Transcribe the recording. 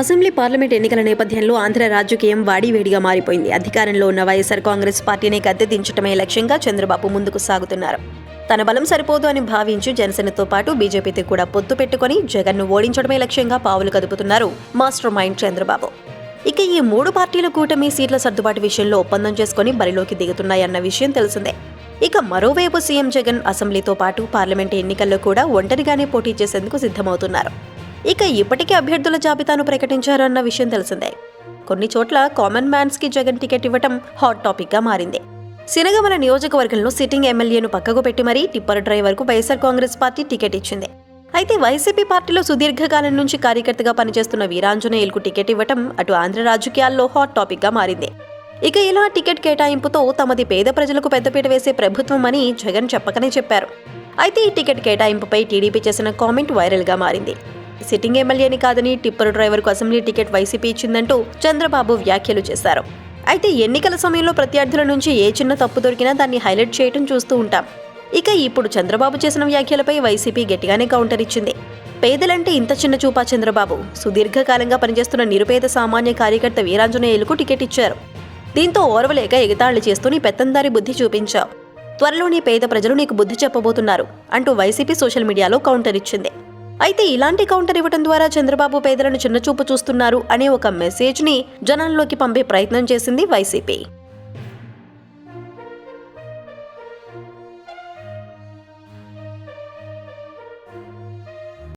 Assembly parliament ఎన్నికల నేపథ్యంలో ఆంధ్ర రాజకీయం వాడివేడిగా మారిపోయింది. అధికారంలో ఉన్న వైఎస్ఆర్ కాంగ్రెస్ పార్టీని గద్దె దించడమే లక్ష్యంగా చంద్రబాబు ముందుకు సాగుతున్నారు. తన బలం సరిపోదు అని భావించి జనసేనతో పాటు బీజేపీతో కూడా పొత్తు పెట్టుకుని జగన్ను ఓడించడమే లక్ష్యంగా పావులు కదుపుతున్నారు మాస్టర్ మైండ్ చంద్రబాబు. ఇక ఈ మూడు పార్టీల కూటమి సీట్ల సర్దుబాటు విషయంలో ఒప్పందం చేసుకుని బరిలోకి దిగుతున్నాయన్న విషయం తెలిసిందే. ఇక మరోవైపు సీఎం జగన్ అసెంబ్లీతో పాటు పార్లమెంటు ఎన్నికల్లో కూడా ఒంటరిగానే పోటీ చేసేందుకు సిద్ధమవుతున్నారు. ఇక ఇప్పటికే అభ్యర్థుల జాబితాను ప్రకటించారన్న విషయం తెలిసిందే. కొన్ని చోట్ల కామన్ మ్యాన్స్కి జగన్ టికెట్ ఇవ్వటం హాట్ టాపిక్గా మారింది. సినగమల నియోజకవర్గంలో సిట్టింగ్ ఎమ్మెల్యేను పక్కకు పెట్టి మరీ టిప్పర్ డ్రైవర్కు వైఎస్ఆర్ కాంగ్రెస్ పార్టీ టికెట్ ఇచ్చింది. అయితే వైసీపీ పార్టీలో సుదీర్ఘకాలం నుంచి కార్యకర్తగా పనిచేస్తున్న వీరాంజనేయులకు టికెట్ ఇవ్వటం అటు ఆంధ్ర రాజకీయాల్లో హాట్ టాపిక్గా మారింది. ఇక ఇలా టికెట్ కేటాయింపుతో తమది పేద ప్రజలకు పెద్దపీట వేసే ప్రభుత్వం అని జగన్ చెప్పకనే చెప్పారు. అయితే ఈ టికెట్ కేటాయింపుపై టీడీపీ చేసిన కామెంట్ వైరల్గా మారింది. సిట్టింగ్ ఎమ్మెల్యేని కాదని టిప్పర్ డ్రైవర్కు అసెంబ్లీ టికెట్ వైసీపీ ఇచ్చిందంటూ చంద్రబాబు వ్యాఖ్యలు చేశారు. అయితే ఎన్నికల సమయంలో ప్రత్యర్థుల నుంచి ఏ చిన్న తప్పు దొరికినా దాన్ని హైలైట్ చేయటం చూస్తూ ఉంటాం. ఇక ఇప్పుడు చంద్రబాబు చేసిన వ్యాఖ్యలపై వైసీపీ గట్టిగానే కౌంటర్ ఇచ్చింది. పేదలంటే ఇంత చిన్న చూపా చంద్రబాబు. సుదీర్ఘకాలంగా పనిచేస్తున్న నిరుపేద సామాన్య కార్యకర్త వీరాంజనేయులకు టికెట్ ఇచ్చారు. దీంతో ఓర్వలేక ఎగతాళి చేస్తూ నీ పెత్తందారి బుద్ధి చూపించావు. త్వరలో నీ పేద ప్రజలు నీకు బుద్ధి చెప్పబోతున్నారు అంటూ వైసీపీ సోషల్ మీడియాలో కౌంటర్ ఇచ్చింది. అయితే ఇలాంటి కౌంటర్ ఇవ్వడం ద్వారా చంద్రబాబు పేదలను చిన్నచూపు చూస్తున్నారు అనే ఒక మెసేజ్ని జనాల్లోకి పంపే ప్రయత్నం చేసింది వైసీపీ.